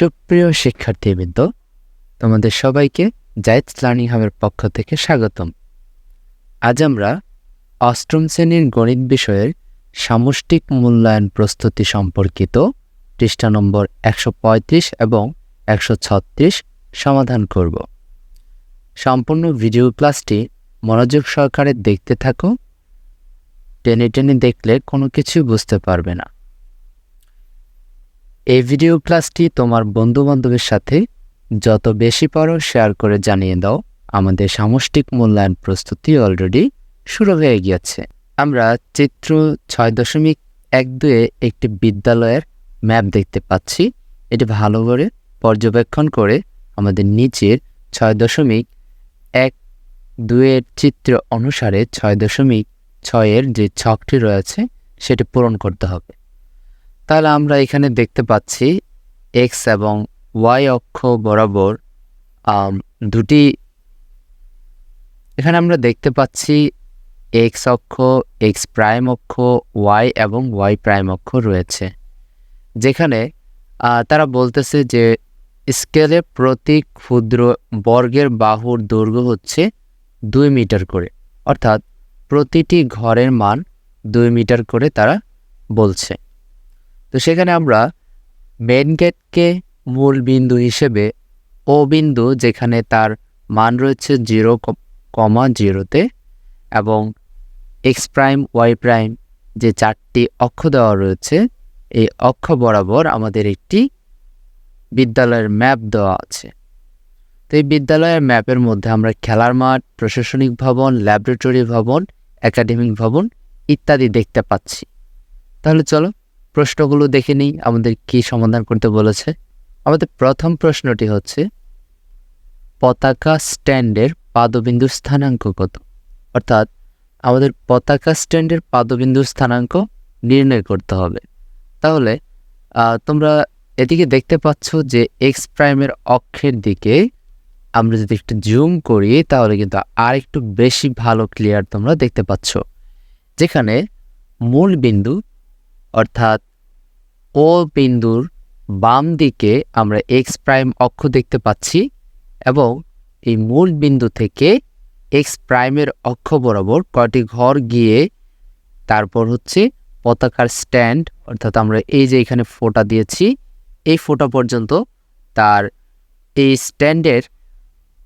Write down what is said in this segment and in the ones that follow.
সুপ্রিয় শিক্ষার্থীবৃন্দ, তোমাদের সবাইকে জাইতস লার্নিং হাবের পক্ষ থেকে স্বাগতম। আজ আমরা অষ্টম শ্রেণির গণিত বিষয়ের সামষ্টিক মূল্যায়ন প্রস্তুতি সম্পর্কিত পৃষ্ঠা নম্বর একশো পঁয়ত্রিশ এবং একশো ছত্রিশ সমাধান করব। সম্পূর্ণ ভিডিও ক্লাসটি মনোযোগ সহকারে দেখতে থাকো। টেনে টেনে দেখলে কোনো কিছু বুঝতে পারবে না। এই ভিডিও ক্লাসটি তোমার বন্ধুবান্ধবের সাথে যত বেশি পারো শেয়ার করে জানিয়ে দাও। আমাদের সামষ্টিক মূল্যায়ন প্রস্তুতি অলরেডি শুরু হয়ে গিয়েছে। আমরা চিত্র ছয় দশমিক এক দুয়ে একটি বিদ্যালয়ের ম্যাপ দেখতে পাচ্ছি। এটি ভালো করে পর্যবেক্ষণ করে আমাদের নিচের ছয় দশমিক এক দুয়ের চিত্র অনুসারে ছয় দশমিক ছয়ের যে ছকটি রয়েছে, সেটি পূরণ করতে হবে। তাহলে আমরা এখানে দেখতে পাচ্ছি এক্স এবং ওয়াই অক্ষ বরাবর দুটি, এখানে আমরা দেখতে পাচ্ছি এক্স অক্ষ এক্স প্রাইম অক্ষ ওয়াই এবং ওয়াই প্রাইম অক্ষ রয়েছে, যেখানে তারা বলতেছে যে স্কেলে প্রতি ক্ষুদ্র বর্গের বাহুর দৈর্ঘ্য হচ্ছে দুই মিটার করে, অর্থাৎ প্রতিটি ঘরের মান দুই মিটার করে তারা বলছে। তো সেখানে আমরা মেন গেটকে মূল বিন্দু হিসেবে ও বিন্দু যেখানে তার মান রয়েছে জিরো কমা জিরোতে এবং এক্স প্রাইম ওয়াই প্রাইম যে চারটি অক্ষ দেওয়া রয়েছে, এই অক্ষ বরাবর আমাদের একটি বিদ্যালয়ের ম্যাপ দেওয়া আছে। তো এই বিদ্যালয়ের ম্যাপের মধ্যে আমরা খেলার মাঠ, প্রশাসনিক ভবন ল্যাবরেটরি ভবন একাডেমিক ভবন ইত্যাদি দেখতে পাচ্ছি। তাহলে চলো প্রশ্নগুলো দেখে নিই, আমাদের কি সমাধান করতে বলেছে। আমাদের প্রথম প্রশ্নটি হচ্ছে, পতাকা স্ট্যান্ডের পাদবিন্দুর স্থানাঙ্ক কত? অর্থাৎ আমাদের পতাকা স্ট্যান্ডের পাদবিন্দুর স্থানাঙ্ক নির্ণয় করতে হবে। তাহলে তোমরা এদিকে দেখতে পাচ্ছ যে এক্স প্রাইমের অক্ষের দিকে আমরা যদি একটু জুম করি, তাহলে কিন্তু আর একটু বেশি ভালো ক্লিয়ার তোমরা দেখতে পাচ্ছ। যেখানে মূল বিন্দু অর্থাৎ ও বিন্দুর বাম দিকে আমরা এক্স প্রাইম অক্ষ দেখতে পাচ্ছি এবং এই মূল বিন্দু থেকে এক্স প্রাইমের অক্ষ বরাবর কয়টি ঘর গিয়ে তারপর হচ্ছে পতাকার স্ট্যান্ড অর্থাৎ আমরা এই যে এখানে ফোটা দিয়েছি, এই ফোটা পর্যন্ত তার এই স্ট্যান্ডের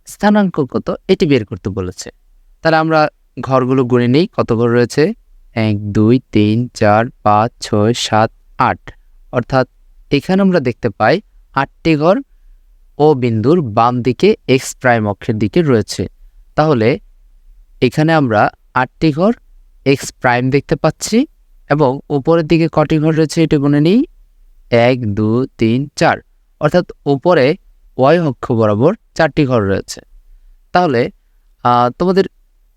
স্থানাঙ্ক কত, এটি বের করতে বলেছে। তাহলে আমরা ঘরগুলো গুনে নিই, কত ঘর রয়েছে? এক, দুই, তিন, চার, পাঁচ, ছয়, সাত, আট। অর্থাৎ এখানে আমরা দেখতে পাই আটটি ঘর ও বিন্দুর বাম দিকে এক্স প্রাইম অক্ষের দিকে রয়েছে। তাহলে এখানে আমরা আটটি ঘর এক্স প্রাইম দেখতে পাচ্ছি এবং উপরের দিকে কটি ঘর রয়েছে এটি গুনে নিই। এক দু তিন, চার। অর্থাৎ উপরে ওয়াই অক্ষ বরাবর চারটি ঘর রয়েছে। তাহলে তোমাদের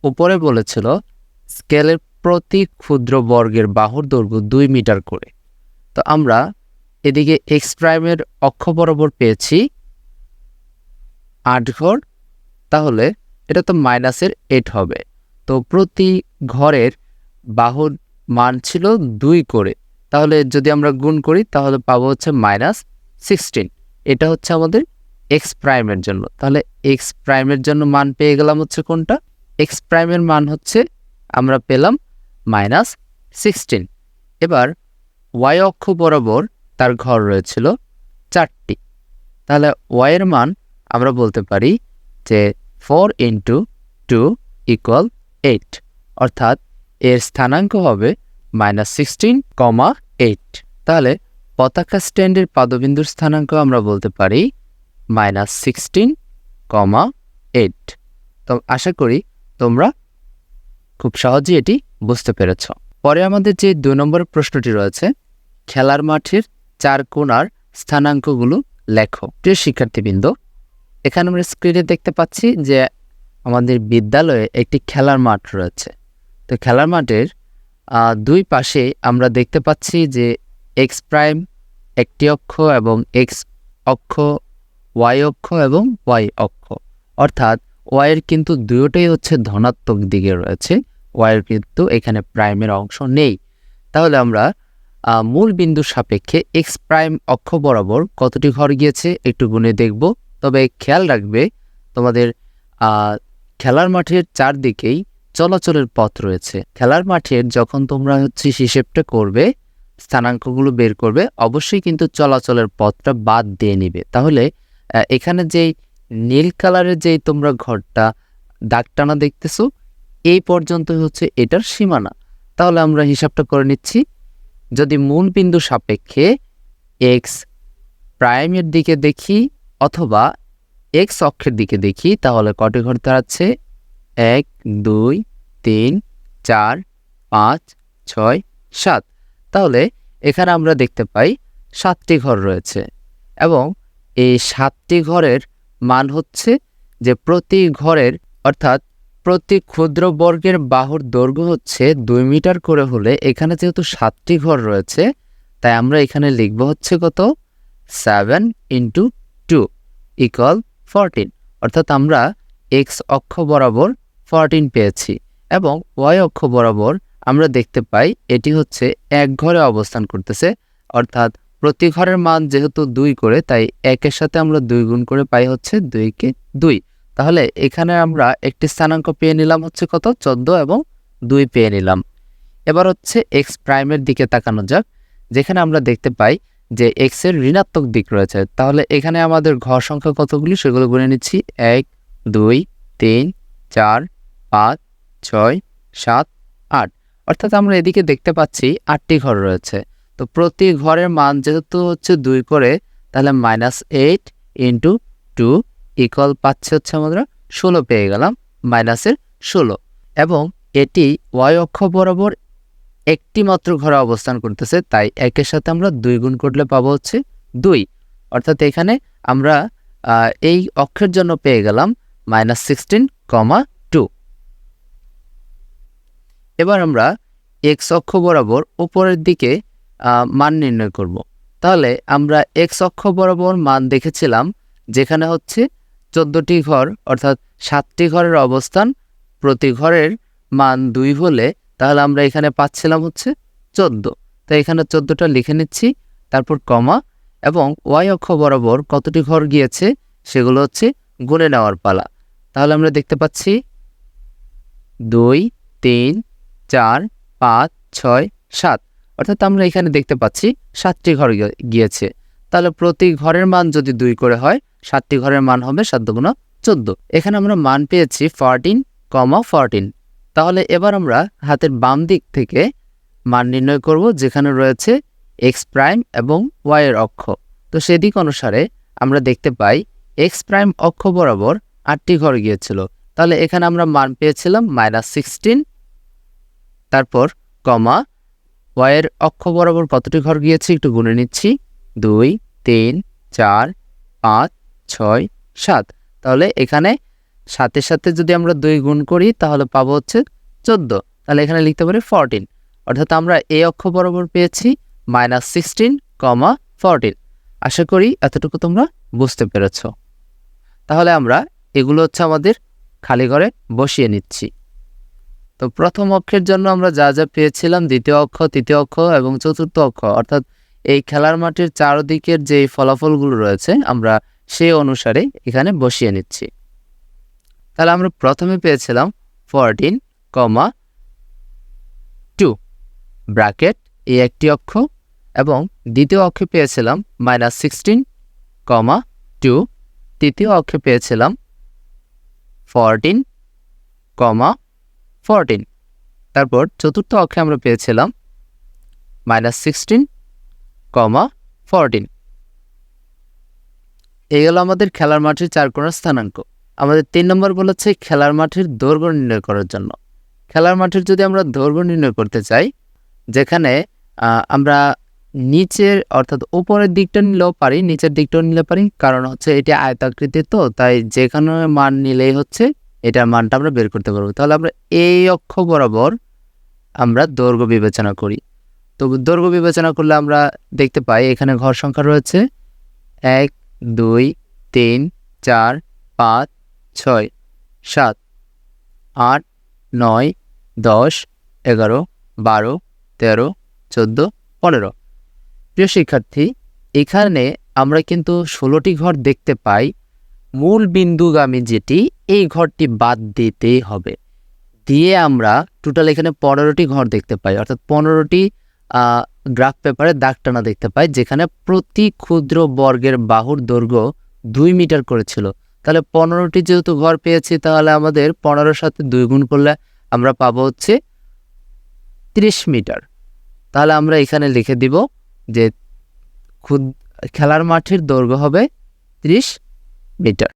উপরে বলেছিল স্কেলের প্রতি ক্ষুদ্র বর্গের বাহুর দৈর্ঘ্য দুই মিটার করে। তো আমরা এদিকে এক্স প্রাইমের অক্ষ বরাবর পেয়েছি আট ঘর। তাহলে এটা তো মাইনাসের এইট হবে। তো প্রতি ঘরের বাহুর মান ছিল দুই করে। তাহলে যদি আমরা গুণ করি, তাহলে পাবো হচ্ছে মাইনাস সিক্সটিন এটা হচ্ছে আমাদের এক্স প্রাইমের জন্য। তাহলে এক্স প্রাইমের জন্য মান পেয়ে গেলাম হচ্ছে কোনটা? এক্স প্রাইমের মান হচ্ছে আমরা পেলাম মাইনাস সিক্সটিন। এবার ওয়াই অক্ষ বরাবর তার ঘর রয়েছিল চারটি। তাহলে ওয়াইয়ের মান আমরা বলতে পারি যে four into two equal eight. অর্থাৎ এর স্থানাঙ্ক হবে মাইনাস সিক্সটিন কমা এইট। তাহলে পতাকা স্ট্যান্ডের পাদবিন্দুর স্থানাঙ্ক আমরা বলতে পারি মাইনাস সিক্সটিন কমা এইট। তো আশা করি তোমরা খুব সহজেই এটি বুঝতে পেরেছ। পরে আমাদের যে দুই নম্বর প্রশ্নটি রয়েছে, খেলার মাঠের চার কোণার স্থানাঙ্কগুলো লেখো। প্রিয় শিক্ষার্থীবৃন্দ, এখানে আমরা স্ক্রিনে দেখতে পাচ্ছি যে আমাদের বিদ্যালয়ে একটি খেলার মাঠ রয়েছে। তো খেলার মাঠের দুই পাশে আমরা দেখতে পাচ্ছি যে এক্স প্রাইম একটি অক্ষ এবং এক্স অক্ষ ওয়াই অক্ষ এবং ওয়াই অক্ষ। অর্থাৎ ওয়াইয়ের কিন্তু দুটোই হচ্ছে ধনাত্মক দিকে রয়েছে। ওয়াইয়ের কিন্তু এখানে প্রাইমের অংশ নেই। তাহলে আমরা মূল বিন্দুর সাপেক্ষে এক্স প্রাইম অক্ষ বরাবর কতটি ঘর গিয়েছে একটু গুণে দেখব। তবে খেয়াল রাখবে, তোমাদের খেলার মাঠের চারদিকেই চলাচলের পথ রয়েছে। খেলার মাঠের যখন তোমরা হচ্ছে হিসেবটা করবে, স্থানাঙ্কগুলো বের করবে, অবশ্যই কিন্তু চলাচলের পথটা বাদ দিয়ে নিবে। তাহলে এখানে যেই নীল কালারের যেই তোমরা ঘরটা দাগ টানা দেখতেছো এই পর্যন্ত হচ্ছে এটার সীমানা। তাহলে আমরা হিসাবটা করে নিচ্ছি। যদি মূল বিন্দু সাপেক্ষে এক্স প্রাইমের দিকে দেখি অথবা এক্স অক্ষের দিকে দেখি, তাহলে কটি ঘর দাঁড়াচ্ছে? এক, দুই, তিন, চার, পাঁচ, ছয়, সাত। তাহলে এখানে আমরা দেখতে পাই সাতটি ঘর রয়েছে এবং এই সাতটি ঘরের মান হচ্ছে যে প্রতি ঘরের অর্থাৎ প্রতি ক্ষুদ্র বর্গের বাহুর দৈর্ঘ্য হচ্ছে দুই মিটার করে হলে এখানে যেহেতু সাতটি ঘর রয়েছে, তাই আমরা এখানে লিখব হচ্ছে কত? Seven into two equal fourteen অর্থাৎ আমরা এক্স অক্ষ বরাবর ফরটিন পেয়েছি এবং ওয়াই অক্ষ বরাবর আমরা দেখতে পাই এটি হচ্ছে এক ঘরে অবস্থান করতেছে। অর্থাৎ প্রতি ঘরের মান যেহেতু দুই করে, তাই একের সাথে আমরা দুই গুণ করে পাই হচ্ছে দুইকে দুই। তাহলে এখানে আমরা একটি স্থানাঙ্ক পেয়ে নিলাম হচ্ছে কত? চোদ্দ এবং দুই পেয়ে নিলাম। এবার হচ্ছে এক্স প্রাইমের দিকে তাকানো যাক, যেখানে আমরা দেখতে পাই যে এক্সের ঋণাত্মক দিক রয়েছে। তাহলে এখানে আমাদের ঘর সংখ্যা কতগুলি? সেগুলো গুনে নিচ্ছি। এক, দুই, তিন, চার, পাঁচ, ছয়, সাত, আট। অর্থাৎ আমরা এদিকে দেখতে পাচ্ছি আটটি ঘর রয়েছে। তো প্রতি ঘরের মান যেহেতু হচ্ছে দুই করে, তাহলে minus eight into two equal পাচ্ছে হচ্ছে আমরা ষোলো পেয়ে গেলাম, মাইনাসের ষোলো। এবং এটি ওয়াই অক্ষ বরাবর একটি মাত্র ঘরে অবস্থান করতেছে, তাই একের সাথে আমরা দুই গুণ করলে পাবো হচ্ছে দুই। অর্থাৎ এখানে আমরা এই অক্ষের জন্য পেয়ে গেলাম মাইনাস সিক্সটিন কমা টু এবার আমরা এক্স অক্ষ বরাবর উপরের দিকে মান নির্ণয় করব। তাহলে আমরা এক্স অক্ষ বরাবর মান দেখেছিলাম, যেখানে হচ্ছে চোদ্দোটি ঘর, অর্থাৎ সাতটি ঘরের অবস্থান, প্রতি ঘরের মান দুই হলে তাহলে আমরা এখানে পাচ্ছিলাম হচ্ছে চোদ্দ। তো এখানে চোদ্দোটা লিখে নিচ্ছি, তারপর কমা এবং ওয়াই অক্ষ বরাবর কতটি ঘর গিয়েছে সেগুলো হচ্ছে গুণে নেওয়ার পালা। তাহলে আমরা দেখতে পাচ্ছি, দুই, তিন, চার, পাঁচ, ছয়, সাত। অর্থাৎ আমরা এখানে দেখতে পাচ্ছি সাতটি ঘর গিয়েছে। তাহলে প্রতি ঘরের মান যদি দুই করে হয় সাতটি ঘরের মান হবে সাত চোদ্দ। এখানে আমরা মান পেয়েছি ফরটিন কমা ফরটিন তাহলে এবার আমরা হাতের বাম দিক থেকে মান নির্ণয় করব, যেখানে রয়েছে এক্স প্রাইম এবং ওয়াই এর অক্ষ। তো সেদিক অনুসারে আমরা দেখতে পাই এক্স প্রাইম অক্ষ বরাবর আটটি ঘর গিয়েছিল। তাহলে এখানে আমরা মান পেয়েছিলাম মাইনাস সিক্সটিন তারপর কমা ওয়াইয়ের অক্ষ বরাবর কতটি ঘর গিয়েছে একটু গুনে নিচ্ছি। দুই, তিন, চার, পাঁচ ছয়, সাত। তাহলে এখানে সাতের সাথে যদি আমরা দুই গুণ করি, তাহলে পাবো হচ্ছে চোদ্দ। তাহলে এখানে লিখতে পারি ফরটিন অর্থাৎ আমরা এই অক্ষ বরাবর পেয়েছি মাইনাস সিক্সটিন কমা ফরটিন আশা করি এতটুকু তোমরা বুঝতে পেরেছ। তাহলে আমরা এগুলো হচ্ছে আমাদের খালি ঘরে বসিয়ে নিচ্ছি। তো প্রথম অক্ষের জন্য আমরা যা যা পেয়েছিলাম, দ্বিতীয় অক্ষ, তৃতীয় অক্ষ এবং চতুর্থ অক্ষ, অর্থাৎ এই খেলার মাঠের চারদিকের যে ফলাফলগুলো রয়েছে, আমরা সেই অনুসারে এখানে বসিয়ে নিচ্ছি। তাহলে আমরা প্রথমে পেয়েছিলাম ফোরটিন কমা টু ব্র্যাকেট এই একটি অক্ষ, এবং দ্বিতীয় অক্ষে পেয়েছিলাম মাইনাস সিক্সটিন কমা টু তৃতীয় অক্ষে পেয়েছিলাম ফরটিন কমা ফরটিন তারপর চতুর্থ অক্ষে আমরা পেয়েছিলাম মাইনাস সিক্সটিন কমা ফরটিন এই হলো আমাদের খেলার মাঠের চার কোণার স্থানাঙ্ক। আমাদের তিন নম্বর বলেছে খেলার মাঠের দৈর্ঘ্য নির্ণয় করার জন্য। খেলার মাঠের যদি আমরা দৈর্ঘ্য নির্ণয় করতে চাই, যেখানে আমরা নিচের অর্থাৎ উপরের দিকটা নিলেও পারি, নিচের দিকটাও নিলে পারি, কারণ হচ্ছে এটি আয়তাকৃতির তো, তাই যেখানে মান নিলেই হচ্ছে এটার মানটা আমরা বের করতে পারব। তাহলে আমরা এই অক্ষ বরাবর আমরা দৈর্ঘ্য বিবেচনা করি। তো দৈর্ঘ্য বিবেচনা করলে আমরা দেখতে পাই এখানে ঘর সংখ্যা রয়েছে এক দুই, তিন, চার, পাঁচ, ছয়, সাত, আট, নয়, দশ, এগারো, বারো, তেরো, চোদ্দ, পনেরো। প্রিয় শিক্ষার্থী, এখানে আমরা কিন্তু ষোলোটি ঘর দেখতে পাই। মূল বিন্দুগামী যেটি, এই ঘরটি বাদ দিতেই হবে। দিয়ে আমরা টোটাল এখানে পনেরোটি ঘর দেখতে পাই। অর্থাৎ পনেরোটি গ্রাফ পেপারে দাগ টানা দেখতে পাই, যেখানে প্রতি ক্ষুদ্র বর্গের বাহুর দৈর্ঘ্য দুই মিটার করেছিল তাহলে পনেরোটি যেহেতু ঘর পেয়েছি, তাহলে আমাদের পনেরোর সাথে দুই গুণ করলে আমরা পাবো হচ্ছে ত্রিশ মিটার। তাহলে আমরা এখানে লিখে দিব যে ক্ষুদ খেলার মাঠের দৈর্ঘ্য হবে ত্রিশ মিটার।